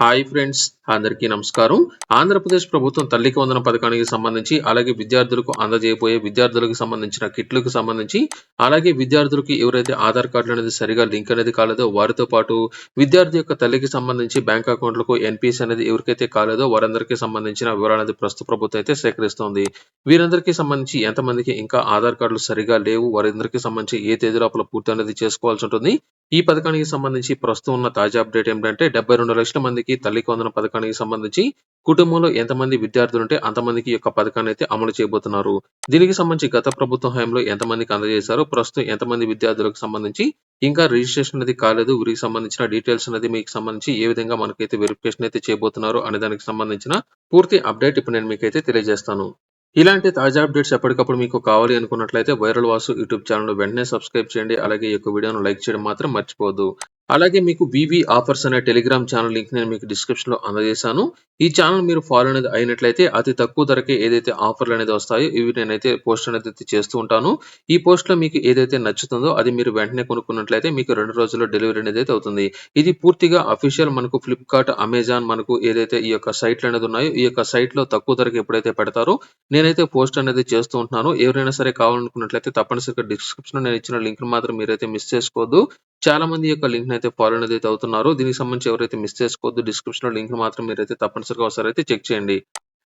Hi friends అందరికీ నమస్కారం. ఆంధ్రప్రదేశ్ ప్రభుత్వం తల్లికి వందన పథకానికి సంబంధించి అలాగే విద్యార్థులకు అందజేయబోయే విద్యార్థులకు సంబంధించిన కిట్లకు సంబంధించి అలాగే విద్యార్థులకు ఎవరైతే ఆధార్ కార్డులు అనేది సరిగా లింక్ అనేది కాలేదో వారితో పాటు విద్యార్థి యొక్క తల్లికి సంబంధించి బ్యాంక్ అకౌంట్లకు ఎన్పిఎస్ అనేది ఎవరికైతే కాలేదో వారందరికీ సంబంధించిన వివరాలు అనేది ప్రస్తుత ప్రభుత్వం అయితే సేకరిస్తోంది. వీరందరికీ సంబంధించి ఎంతమందికి ఇంకా ఆధార్ కార్డులు సరిగా లేవు వారందరికీ సంబంధించి ఏ తేదీ లోపల పూర్తి అనేది చేసుకోవాల్సి ఉంటుంది. ఈ పథకానికి సంబంధించి ప్రస్తుతం ఉన్న తాజా అప్డేట్ ఏంటంటే డెబ్బై రెండు లక్షల మందికి తల్లికి వందన పథకానికి సంబంధించి కుటుంబంలో ఎంతమంది విద్యార్థులు ఉంటే అంతమందికి యొక్క పథకాన్ని అయితే అమలు చేయబోతున్నారు. దీనికి సంబంధించి గత ప్రభుత్వ హయాంలో ఎంతమందికి అందజేశారో ప్రస్తుతం ఎంతమంది విద్యార్థులకు సంబంధించి ఇంకా రిజిస్ట్రేషన్ అనేది కాలేదు వీరికి సంబంధించిన డీటెయిల్స్ అనేది మీకు సంబంధించి ఏ విధంగా మనకైతే వెరిఫికేషన్ అయితే చేయబోతున్నారు అనే దానికి సంబంధించిన పూర్తి అప్డేట్ ఇప్పుడు నేను మీకైతే తెలియజేస్తాను. ఇలాంటి తాజా అప్డేట్స్ ఎప్పటికప్పుడు మీకు కావాలి అనుకున్నట్లయితే వైరల్ వాసు యూట్యూబ్ ఛానల్ వెంటనే సబ్స్క్రైబ్ చేయండి. అలాగే ఈ యొక్క వీడియోను లైక్ చేయడం మాత్రం మర్చిపోదు అలాగే మీకు వివి ఆఫర్స్ అనే టెలిగ్రామ్ ఛానల్ లింక్ నేను మీకు డిస్క్రిప్షన్లో అందజేశాను. ఈ ఛానల్ మీరు ఫాలో అనేది అయినట్లయితే అతి తక్కువ ధరకే ఏదైతే ఆఫర్లు అనేది వస్తాయో ఇవి నేనైతే పోస్ట్ అనేది అయితే చేస్తూ ఉంటాను. ఈ పోస్ట్లో మీకు ఏదైతే నచ్చుతుందో అది మీరు వెంటనే కొనుక్కున్నట్లయితే మీకు రెండు రోజుల్లో డెలివరీ అనేది అయితే అవుతుంది. ఇది పూర్తిగా అఫీషియల్ మనకు ఫ్లిప్కార్ట్ అమెజాన్ మనకు ఏదైతే ఈ యొక్క సైట్లు అనేది ఉన్నాయో ఈ యొక్క సైట్లో తక్కువ ధరకు ఎప్పుడైతే పెడతారో నేనైతే పోస్ట్ అనేది చేస్తూ ఉంటున్నాను. ఎవరైనా సరే కావాలనుకున్నట్లయితే తప్పనిసరిగా డిస్క్రిప్షన్లో నేను ఇచ్చిన లింక్ మాత్రం మీరైతే మిస్ చేసుకోవద్దు. చాలా మంది యొక్క లింక్ అయితే ఫాలో అనేది అయితే అవుతున్నారో దీనికి సంబంధించి ఎవరైతే మిస్ చేసుకోవద్దు డిస్క్రిప్షన్లో లింక్ మాత్రం మీరైతే తప్పనిసరిగా ఒకసారి అయితే చెక్ చేయండి.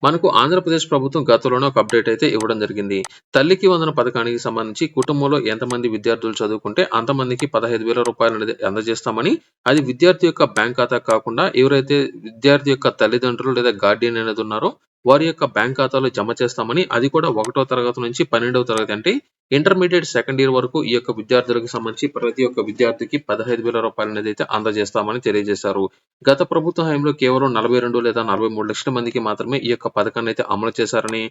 మనకు ఆంధ్రప్రదేశ్ ప్రభుత్వం గతంలోనే ఒక అప్డేట్ అయితే ఇవ్వడం జరిగింది. తల్లికి వందన పథకానికి సంబంధించి కుటుంబంలో ఎంతమంది విద్యార్థులు చదువుకుంటే అంతమందికి పదహైదు వేల రూపాయలు అనేది అందజేస్తామని అది విద్యార్థి యొక్క బ్యాంక్ ఖాతా కాకుండా ఎవరైతే విద్యార్థి యొక్క తల్లిదండ్రులు లేదా గార్డియన్ అనేది ఉన్నారో వారి యొక్క బ్యాంక్ ఖాతాలో జమ చేస్తామని అది కూడా ఒకటో తరగతి నుంచి పన్నెండవ తరగతి అంటే ఇంటర్మీడియట్ సెకండ్ ఇయర్ వరకు ఈ యొక్క విద్యార్థులకు సంబంధించి ప్రతి ఒక్క విద్యార్థికి పదహైదు వేల రూపాయలు అనేది అయితే అందజేస్తామని తెలియజేశారు. గత ప్రభుత్వ హయాంలో కేవలం నలభై రెండు లేదా నలభై మూడు లక్షల మందికి మాత్రమే ఈ యొక్క పథకాన్ని అయితే అమలు చేశారని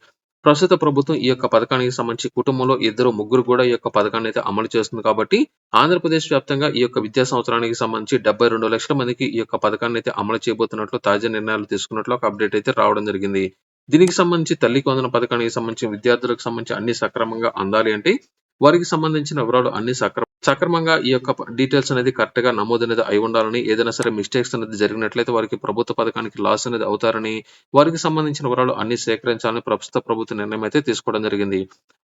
ప్రస్తుత ప్రభుత్వం ఈ యొక్క పథకానికి సంబంధించి కుటుంబంలో ఇద్దరు ముగ్గురు కూడా ఈ యొక్క పథకాన్ని అయితే అమలు చేస్తుంది కాబట్టి ఆంధ్రప్రదేశ్ వ్యాప్తంగా ఈ యొక్క విద్యా సంవత్సరానికి సంబంధించి డెబ్బై రెండు లక్షల మందికి ఈ యొక్క పథకాన్ని అయితే అమలు చేయబోతున్నట్లు తాజా నిర్ణయాలు తీసుకున్నట్లు ఒక అప్డేట్ అయితే రావడం జరిగింది. దీనికి సంబంధించి తల్లికి వందన పథకానికి సంబంధించి విద్యార్థులకు సంబంధించి అన్ని సక్రమంగా అందాలి అంటే వారికి సంబంధించిన వివరాలు అన్ని సక్రమ సక్రమంగా ఈ యొక్క డీటెయిల్స్ అనేది కరెక్ట్గా నమోదు అనేది అయి ఉండాలని ఏదైనా సరే మిస్టేక్స్ అనేది జరిగినట్లయితే వారికి ప్రభుత్వ పథకానికి లాస్ అనేది అవుతారని వారికి సంబంధించిన వివరాలు అన్ని సేకరించాలని ప్రస్తుత ప్రభుత్వ నిర్ణయం అయితే తీసుకోవడం జరిగింది.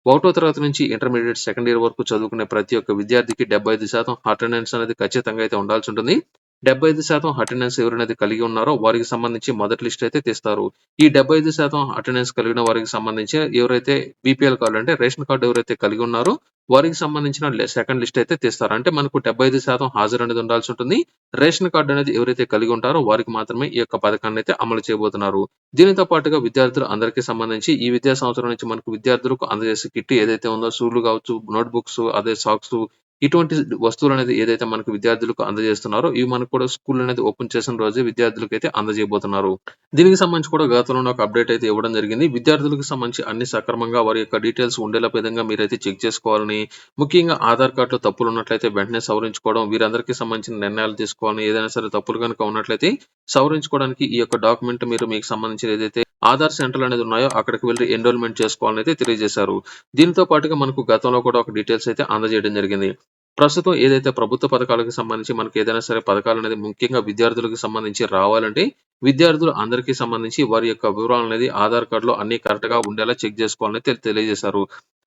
ఒకటో తరగతి నుంచి ఇంటర్మీడియట్ సెకండ్ ఇయర్ వరకు చదువుకునే ప్రతి ఒక్క విద్యార్థికి డెబ్బై ఐదు శాతం అటెండెన్స్ అనేది ఖచ్చితంగా అయితే ఉండాల్సి ఉంటుంది. డెబ్బై ఐదు శాతం అటెండెన్స్ ఎవరైతే కలిగి ఉన్నారో వారికి సంబంధించి మొదటి లిస్ట్ అయితే తీస్తారు. ఈ డెబ్బై ఐదు శాతం అటెండెన్స్ కలిగిన వారికి సంబంధించి ఎవరైతే బీపీఎల్ కార్డు అంటే రేషన్ కార్డు ఎవరైతే కలిగి ఉన్నారో వారికి సంబంధించిన సెకండ్ లిస్ట్ అయితే తీస్తారు. అంటే మనకు డెబ్బై ఐదు శాతం హాజరు అనేది ఉండాల్సి ఉంటుంది. రేషన్ కార్డు అనేది ఎవరైతే కలిగి ఉంటారో వారికి మాత్రమే ఈ యొక్క పథకాన్ని అయితే అమలు చేయబోతున్నారు. దీనితో పాటుగా విద్యార్థులు అందరికీ సంబంధించి ఈ విద్యా సంవత్సరం నుంచి మనకు విద్యార్థులకు అందజేసే కిట్ ఏదైతే ఉందో షూలు కావచ్చు నోట్ బుక్స్ అదే సాక్స్ ఇటువంటి వస్తువులు అనేది ఏదైతే మనకు విద్యార్థులకు అందజేస్తున్నారో ఇవి మనకు కూడా స్కూల్ అనేది ఓపెన్ చేసిన రోజే విద్యార్థులకు అయితే అందజేయబోతున్నారు. దీనికి సంబంధించి కూడా గతంలో ఒక అప్డేట్ అయితే ఇవ్వడం జరిగింది. విద్యార్థులకు సంబంధించి అన్ని సక్రమంగా వారి యొక్క డీటెయిల్స్ ఉండేలా విధంగా మీరైతే చెక్ చేసుకోవాలని ముఖ్యంగా ఆధార్ కార్డులో తప్పులు ఉన్నట్లయితే వెంటనే సవరించుకోవడం వీరందరికీ సంబంధించిన నిర్ణయాలు తీసుకోవాలని ఏదైనా సరే తప్పులు కనుక ఉన్నట్లయితే సవరించుకోవడానికి ఈ యొక్క డాక్యుమెంట్ మీరు మీకు సంబంధించిన ఏదైతే ఆధార్ సెంటర్లు అనేది ఉన్నాయో అక్కడికి వెళ్ళి ఎన్రోల్మెంట్ చేసుకోవాలని అయితే తెలియజేశారు. దీంతో పాటుగా మనకు గతంలో కూడా ఒక డీటెయిల్స్ అయితే అందజేయడం జరిగింది. ప్రస్తుతం ఏదైతే ప్రభుత్వ పథకాలకు సంబంధించి మనకి ఏదైనా సరే పథకాలు అనేది ముఖ్యంగా విద్యార్థులకు సంబంధించి రావాలంటే విద్యార్థులు అందరికీ సంబంధించి వారి యొక్క వివరాలు అనేది ఆధార్ కార్డులో అన్ని కరెక్ట్గా ఉండేలా చెక్ చేసుకోవాలని తెలియజేశారు.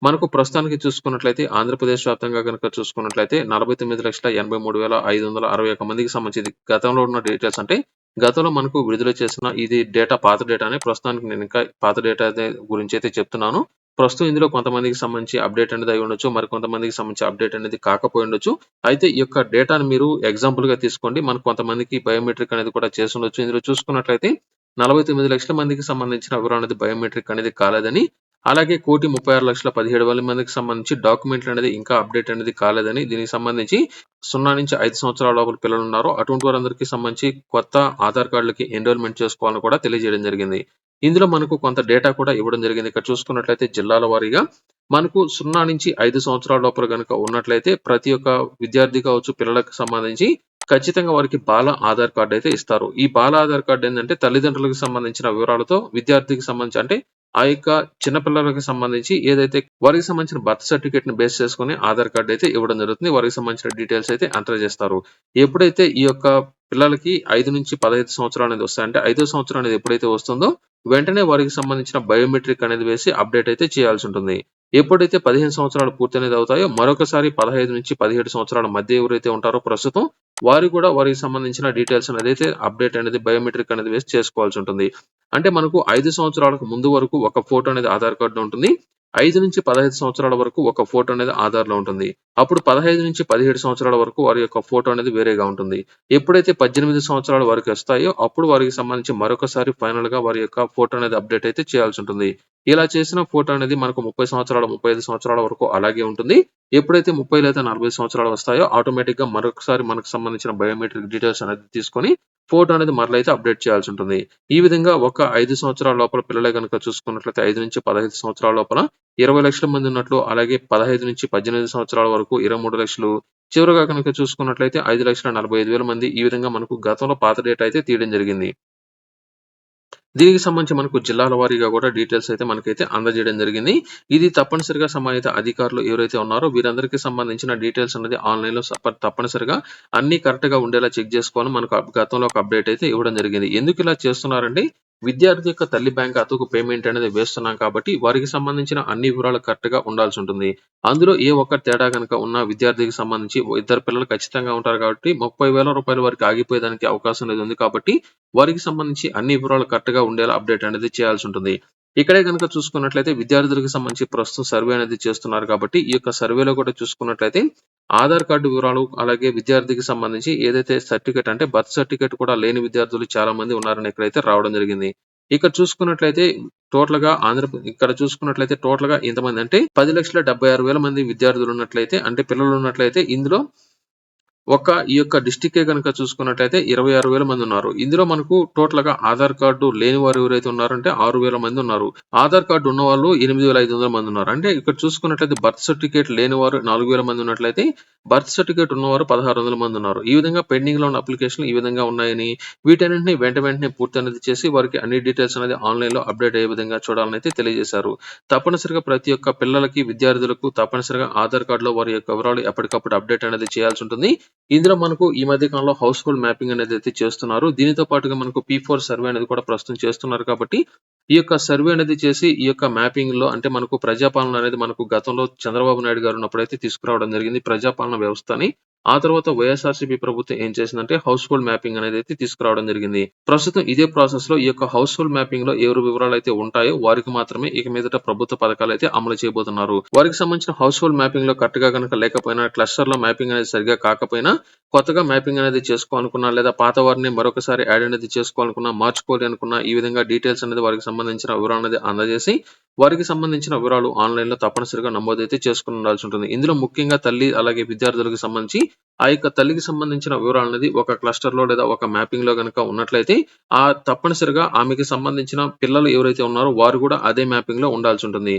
మనకు ప్రస్తుతానికి చూసుకున్నట్లయితే ఆంధ్రప్రదేశ్ వ్యాప్తంగా కనుక చూసుకున్నట్లయితే నలభై తొమ్మిది లక్షల ఎనభై మూడు వేల ఐదు వందల అరవై ఒక మందికి సంబంధించి గతంలో ఉన్న డీటెయిల్స్ అంటే గతంలో మనకు విడుదల చేసిన ఇది డేటా పాత డేటా అనే ప్రస్తుతానికి నేను ఇంకా పాత డేటా గురించి అయితే చెప్తున్నాను. ప్రస్తుతం ఇందులో కొంతమందికి సంబంధించి అప్డేట్ అనేది అయి ఉండొచ్చు మరికొంతమందికి సంబంధించి అప్డేట్ అనేది కాకపోయి ఉండొచ్చు. అయితే ఈ యొక్క డేటాను మీరు ఎగ్జాంపుల్గా తీసుకోండి. మనకు కొంతమందికి బయోమెట్రిక్ అనేది కూడా చేసి ఉండొచ్చు. ఇందులో చూసుకున్నట్లయితే నలభై తొమ్మిది లక్షల మందికి సంబంధించిన వివరణ అనేది బయోమెట్రిక్ అనేది కాలేదని అలాగే కోటి ముప్పై ఆరు లక్షల పదిహేడు వేల మందికి సంబంధించి డాక్యుమెంట్లు అనేది ఇంకా అప్డేట్ అనేది కాలేదని దీనికి సంబంధించి సున్నా నుంచి ఐదు సంవత్సరాల లోపల పిల్లలు ఉన్నారు. అటువంటి వారందరికీ సంబంధించి కొత్త ఆధార్ కార్డులకి ఎన్రోల్మెంట్ చేసుకోవాలని కూడా తెలియజేయడం జరిగింది. ఇందులో మనకు కొంత డేటా కూడా ఇవ్వడం జరిగింది. ఇక్కడ చూసుకున్నట్లయితే జిల్లాల వారీగా మనకు సున్నా నుంచి ఐదు సంవత్సరాల లోపల కనుక ఉన్నట్లయితే ప్రతి ఒక్క విద్యార్థి కావచ్చు పిల్లలకు సంబంధించి ఖచ్చితంగా వారికి బాల ఆధార్ కార్డు అయితే ఇస్తారు. ఈ బాల ఆధార్ కార్డు ఏంటంటే తల్లిదండ్రులకు సంబంధించిన వివరాలతో విద్యార్థికి సంబంధించి అంటే ఆ యొక్క చిన్న పిల్లలకి సంబంధించి ఏదైతే వారికి సంబంధించిన బర్త్ సర్టిఫికేట్ని బేస్ చేసుకుని ఆధార్ కార్డ్ అయితే ఇవ్వడం జరుగుతుంది. వారికి సంబంధించిన డీటెయిల్స్ అయితే ఎంటర్ చేస్తారు. ఎప్పుడైతే ఈ యొక్క పిల్లలకి ఐదు నుంచి పదహైదు సంవత్సరాలు అనేది వస్తాయంటే ఐదో సంవత్సరం అనేది ఎప్పుడైతే వస్తుందో వెంటనే వారికి సంబంధించిన బయోమెట్రిక్ అనేది వేసి అప్డేట్ అయితే చేయాల్సి ఉంటుంది. ఎప్పుడైతే పదిహేను సంవత్సరాలు పూర్తి అనేది అవుతాయో మరొకసారి పదహైదు నుంచి పదిహేడు సంవత్సరాల మధ్య ఎవరైతే ఉంటారో ప్రస్తుతం వారు కూడా వారికి సంబంధించిన డీటెయిల్స్ అనేది అయితే అప్డేట్ అనేది బయోమెట్రిక్ అనేది వేసి చేసుకోవాల్సి ఉంటుంది. అంటే మనకు ఐదు సంవత్సరాలకు ముందు వరకు ఒక ఫోటో అనేది ఆధార్ కార్డు ఉంటుంది. ఐదు నుంచి పదహైదు సంవత్సరాల వరకు ఒక ఫోటో అనేది ఆధార్లో ఉంటుంది. అప్పుడు పదహైదు నుంచి పదిహేడు సంవత్సరాల వరకు వారి యొక్క ఫోటో అనేది వేరేగా ఉంటుంది. ఎప్పుడైతే పద్దెనిమిది సంవత్సరాల వరకు వస్తాయో అప్పుడు వారికి సంబంధించి మరొకసారి ఫైనల్గా వారి యొక్క ఫోటో అనేది అప్డేట్ అయితే చేయాల్సి ఉంటుంది. ఇలా చేసిన ఫోటో అనేది మనకు ముప్పై సంవత్సరాల ముప్పై ఐదు సంవత్సరాల వరకు అలాగే ఉంటుంది. ఎప్పుడైతే ముప్పై లేదా నలభై సంవత్సరాలు వస్తాయో ఆటోమేటిక్గా మరొకసారి మనకు సంబంధించిన బయోమెట్రిక్ డీటెయిల్స్ అనేది తీసుకొని ఫోటో అనేది మరలైతే అప్డేట్ చేయాల్సి ఉంటుంది. ఈ విధంగా ఒక ఐదు సంవత్సరాల లోపల పిల్లలే కనుక చూసుకున్నట్లయితే ఐదు నుంచి పదహైదు సంవత్సరాల లోపల ఇరవై లక్షల మంది ఉన్నట్లు అలాగే పదహైదు నుంచి పద్దెనిమిది సంవత్సరాల వరకు ఇరవై మూడు లక్షలు. చివరిగా కనుక చూసుకున్నట్లయితే ఐదు లక్షల నలభై ఐదు వేల మంది ఈ విధంగా మనకు గతంలో పాత డేటా అయితే తీయడం జరిగింది. దీనికి సంబంధించి మనకు జిల్లాల వారీగా కూడా డీటెయిల్స్ అయితే మనకైతే అందజేయడం జరిగింది. ఇది తప్పనిసరిగా సంబంధిత అధికారులు ఎవరైతే ఉన్నారో వీరందరికీ సంబంధించిన డీటెయిల్స్ అనేది ఆన్లైన్లో తప్పనిసరిగా అన్ని కరెక్ట్గా ఉండేలా చెక్ చేసుకోవాలని మనకు గతంలో ఒక అప్డేట్ అయితే ఇవ్వడం జరిగింది. ఎందుకు ఇలా చేస్తున్నారండి? విద్యార్థి యొక్క తల్లి బ్యాంక్ ఖాతాకు పేమెంట్ అనేది వేస్తున్నాం కాబట్టి వారికి సంబంధించిన అన్ని వివరాలు కరెక్ట్గా ఉండాల్సి ఉంటుంది. అందులో ఏ ఒక్క తేడా కనుక ఉన్న విద్యార్థికి సంబంధించి ఇద్దరు పిల్లలు ఖచ్చితంగా ఉంటారు కాబట్టి ముప్పై వేల రూపాయల వరకు ఆగిపోయేదానికి అవకాశం అనేది ఉంది కాబట్టి వారికి సంబంధించి అన్ని వివరాలు కరెక్ట్గా ఉండేలా అప్డేట్ అనేది చేయాల్సి ఉంటుంది. ఇక్కడే కనుక చూసుకున్నట్లయితే విద్యార్థులకు సంబంధించి ప్రస్తుతం సర్వే అనేది చేస్తున్నారు కాబట్టి ఈ యొక్క సర్వేలో కూడా చూసుకున్నట్లయితే ఆధార్ కార్డు వివరాలు అలాగే విద్యార్థికి సంబంధించి ఏదైతే సర్టిఫికేట్ అంటే బర్త్ సర్టిఫికేట్ కూడా లేని విద్యార్థులు చాలా మంది ఉన్నారని ఇక్కడైతే రావడం జరిగింది. ఇక్కడ చూసుకున్నట్లయితే టోటల్గా ఆంధ్ర ఇక్కడ చూసుకున్నట్లయితే టోటల్గా ఇంతమంది అంటే పది లక్షల డెబ్బై ఆరు వేల మంది విద్యార్థులు ఉన్నట్లయితే అంటే పిల్లలు ఉన్నట్లయితే ఇందులో ఒక ఈ యొక్క డిస్టిక్ కనుక చూసుకున్నట్లయితే ఇరవై ఆరు వేల మంది ఉన్నారు. ఇందులో మనకు టోటల్గా ఆధార్ కార్డు లేని వారు ఎవరైతే ఉన్నారంటే ఆరు వేల మంది ఉన్నారు. ఆధార్ కార్డు ఉన్న వాళ్ళు ఎనిమిది వేల ఐదు వందల మంది ఉన్నారు. అంటే ఇక్కడ చూసుకున్నట్లయితే బర్త్ సర్టిఫికేట్ లేని వారు నాలుగు వేల మంది ఉన్నట్లయితే బర్త్ సర్టిఫికేట్ ఉన్నవారు పదహారు వందల మంది ఉన్నారు. ఈ విధంగా పెండింగ్లో ఉన్న అప్లికేషన్లు ఈ విధంగా ఉన్నాయని వీటన్నింటినీ వెంట వెంటనే పూర్తి అనేది చేసి వారికి అన్ని డీటెయిల్స్ అనేది ఆన్లైన్లో అప్డేట్ అయ్యే విధంగా చూడాలని అయితే తెలియజేశారు. తప్పనిసరిగా ప్రతి ఒక్క పిల్లలకి విద్యార్థులకు తప్పనిసరిగా ఆధార్ కార్డులో వారి యొక్క వివరాలు ఎప్పటికప్పుడు అప్డేట్ అనేది చేయాల్సి ఉంటుంది. ఇందులో మనకు ఈ మధ్య కాలంలో హౌస్ హోల్డ్ మ్యాపింగ్ అనేది అయితే చేస్తున్నారు. దీనితో పాటుగా మనకు పీ ఫోర్ సర్వే అనేది కూడా ప్రస్తుతం చేస్తున్నారు కాబట్టి ఈ యొక్క సర్వే అనేది చేసి ఈ యొక్క మ్యాపింగ్లో అంటే మనకు ప్రజాపాలన అనేది మనకు గతంలో చంద్రబాబు నాయుడు గారు ఉన్నప్పుడైతే తీసుకురావడం జరిగింది ప్రజాపాలన వ్యవస్థని. ఆ తర్వాత వైఎస్ఆర్సీపీ ప్రభుత్వం ఏం చేసిందంటే హౌస్ హోల్డ్ మ్యాపింగ్ అనేది అయితే తీసుకురావడం జరిగింది. ప్రస్తుతం ఇదే ప్రాసెస్లో ఈ యొక్క హౌస్ హోల్డ్ మ్యాపింగ్లో ఎవరు వివరాలు అయితే ఉంటాయో వారికి మాత్రమే ఇక మీదట ప్రభుత్వ పథకాలు అయితే అమలు చేయబోతున్నారు. వారికి సంబంధించిన హౌస్ హోల్డ్ మ్యాపింగ్లో కరెక్ట్గా కనుక లేకపోయినా క్లస్టర్లో మ్యాపింగ్ అనేది సరిగా కాకపోయినా కొత్తగా మ్యాపింగ్ అనేది చేసుకోవాలనుకున్నా లేదా పాత వారిని మరొకసారి యాడ్ అనేది చేసుకోవాలనుకున్నా మార్చుకోవాలి అనుకున్నా ఈ విధంగా డీటెయిల్స్ అనేది వారికి సంబంధించిన వివరాలు అనేది అందజేసి వారికి సంబంధించిన వివరాలు ఆన్లైన్లో తప్పనిసరిగా నమోదైతే చేసుకుని ఉండాల్సి ఉంటుంది. ఇందులో ముఖ్యంగా తల్లి అలాగే విద్యార్థులకు సంబంధించి life ఆ యొక్క తల్లికి సంబంధించిన వివరాలు అనేది ఒక క్లస్టర్లో లేదా ఒక మ్యాపింగ్లో కనుక ఉన్నట్లయితే ఆ తప్పనిసరిగా ఆమెకి సంబంధించిన పిల్లలు ఎవరైతే ఉన్నారో వారు కూడా అదే మ్యాపింగ్లో ఉండాల్సి ఉంటుంది.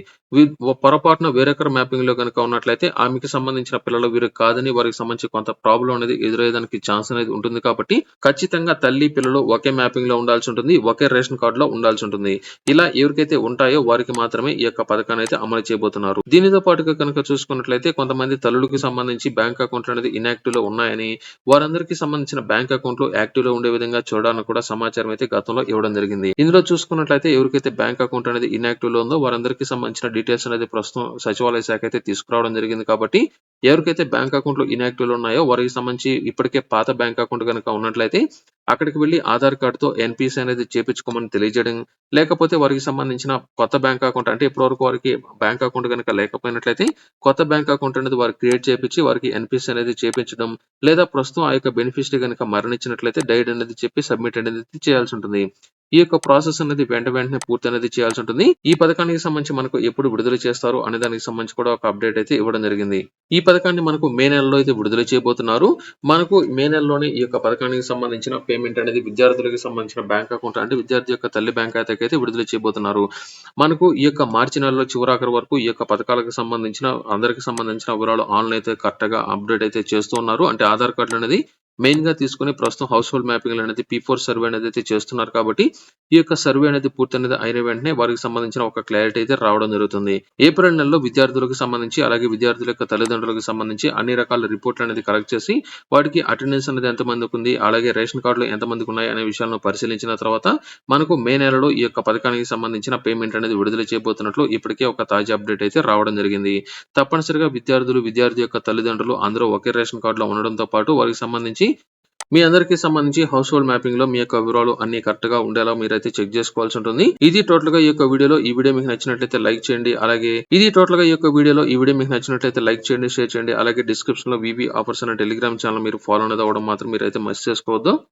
పొరపాటున వేరొకరి మ్యాపింగ్లో కనుక ఉన్నట్లయితే ఆమెకి సంబంధించిన పిల్లలు వీరు కాదని వారికి సంబంధించి కొంత ప్రాబ్లం అనేది ఎదురయ్యేదానికి ఛాన్స్ అనేది ఉంటుంది కాబట్టి ఖచ్చితంగా తల్లి పిల్లలు ఒకే మ్యాపింగ్లో ఉండాల్సి ఉంటుంది ఒకే రేషన్ కార్డు లో ఉండాల్సి ఉంటుంది. ఇలా ఎవరికైతే ఉంటాయో వారికి మాత్రమే ఈ యొక్క పథకాన్ని అయితే అమలు చేయబోతున్నారు. దీనితో పాటుగా కనుక చూసుకున్నట్లయితే కొంతమంది తల్లులకు సంబంధించి బ్యాంక్ అకౌంట్ అనేది ఇన్యాక్టివ్ యాక్టివ్లో ఉన్నాయని వారందరికీ సంబంధించిన బ్యాంక్ అకౌంట్లు యాక్టివ్లో ఉండే విధంగా చూడాలని కూడా సమాచారం అయితే గతంలో ఇవ్వడం జరిగింది. ఇందులో చూసుకున్నట్లయితే ఎవరికైతే బ్యాంక్ అకౌంట్ అనేది ఇన్యాక్టివ్లో ఉందో వారందరికీ సంబంధించిన డీటెయిల్స్ అనేది ప్రస్తుతం సచివాలయ శాఖ అయితే తీసుకురావడం జరిగింది కాబట్టి ఎవరికైతే బ్యాంక్ అకౌంట్లు ఇన్యాక్టివ్లో ఉన్నాయో వారికి సంబంధించి ఇప్పటికే పాత బ్యాంక్ అకౌంట్ కనుక ఉన్నట్లయితే అక్కడికి వెళ్ళి ఆధార్ కార్డుతో ఎన్పిసి అనేది చేపించుకోమని తెలియజేయడం లేకపోతే వారికి సంబంధించిన కొత్త బ్యాంక్ అకౌంట్ అంటే ఇప్పటివరకు వారికి బ్యాంక్ అకౌంట్ కనుక లేకపోయినట్లయితే కొత్త బ్యాంక్ అకౌంట్ అనేది వారికి క్రియేట్ చేపించి వారికి ఎన్పిసి అనేది చేపించడం లేదా ప్రస్తుతం ఆ యొక్క బెనిఫిషరీ కనుక మరణించినట్లయితే డైట్ అనేది చెప్పి సబ్మిట్ అనేది చేయాల్సి ఉంటుంది. ఈ యొక్క ప్రాసెస్ అనేది వెంట వెంటనే పూర్తి అనేది చేయాల్సి ఉంటుంది. ఈ పథకానికి సంబంధించి మనకు ఎప్పుడు విడుదల చేస్తారు అనే దానికి సంబంధించి కూడా ఒక అప్డేట్ అయితే ఇవ్వడం జరిగింది. ఈ పథకాన్ని మనకు మే నెలలో అయితే విడుదల చేయబోతున్నారు. మనకు మే నెలలోనే ఈ యొక్క పథకానికి సంబంధించిన పేమెంట్ అనేది విద్యార్థులకు సంబంధించిన బ్యాంక్ అకౌంట్ అంటే విద్యార్థి యొక్క తల్లి బ్యాంక్ ఖాతాకి అయితే విడుదల చేయబోతున్నారు. మనకు ఈ యొక్క మార్చి నెలలో చివరాఖరి వరకు ఈ యొక్క పథకాలకు సంబంధించిన అందరికి సంబంధించిన వివరాలు ఆన్లైన్ అయితే కరెక్ట్గా అప్డేట్ అయితే చేస్తూ ఉన్నారు. అంటే ఆధార్ కార్డులు అనేది మెయిన్గా తీసుకుని ప్రస్తుతం హౌస్ హోల్డ్ మ్యాపింగ్ అనేది పీ ఫోర్ సర్వే అనేది అయితే చేస్తున్నారు కాబట్టి ఈ యొక్క సర్వే అనేది పూర్తి అనేది అయిన వెంటనే వారికి సంబంధించిన ఒక క్లారిటీ అయితే రావడం జరుగుతుంది. ఏప్రిల్ నెలలో విద్యార్థులకు సంబంధించి అలాగే విద్యార్థుల యొక్క తల్లిదండ్రులకు సంబంధించి అన్ని రకాల రిపోర్ట్లు అనేది కలెక్ట్ చేసి వాటికి అటెండెన్స్ అనేది ఎంత మందికి ఉంది అలాగే రేషన్ కార్డులు ఎంత మందికి ఉన్నాయి అనే విషయాలను పరిశీలించిన తర్వాత మనకు మే నెలలో ఈ యొక్క పథకానికి సంబంధించిన పేమెంట్ అనేది విడుదల చేయబోతున్నట్లు ఇప్పటికే ఒక తాజా అప్డేట్ అయితే రావడం జరిగింది. తప్పనిసరిగా విద్యార్థులు విద్యార్థి యొక్క తల్లిదండ్రులు అందరూ ఒకే రేషన్ కార్డులో ఉండడంతో పాటు వారికి సంబంధించి మీ అందరికీ సంబంధించి హౌస్ హోల్డ్ మ్యాపింగ్లో మీ యొక్క వివరాలు అన్ని కరెక్ట్గా ఉండేలా మీరైతే చెక్ చేసుకోవాల్సి ఉంటుంది. ఇది టోటల్గా ఈ యొక్క వీడియోలో ఈ వీడియో మీకు నచ్చినట్లయితే లైక్ చేయండి. అలాగే ఇది టోటల్గా ఈ యొక్క వీడియోలో ఈ వీడియో మీకు నచ్చినట్లయితే లైక్ చేయండి షేర్ చేయండి. అలాగే డిస్క్రిప్షన్లో వివి ఆఫర్స్ అనే టెలిగ్రామ్ ఛానల్ మీరు ఫాలో అనేది అవ్వడం మాత్రం మీరైతే మర్చి చేసుకోవద్దు.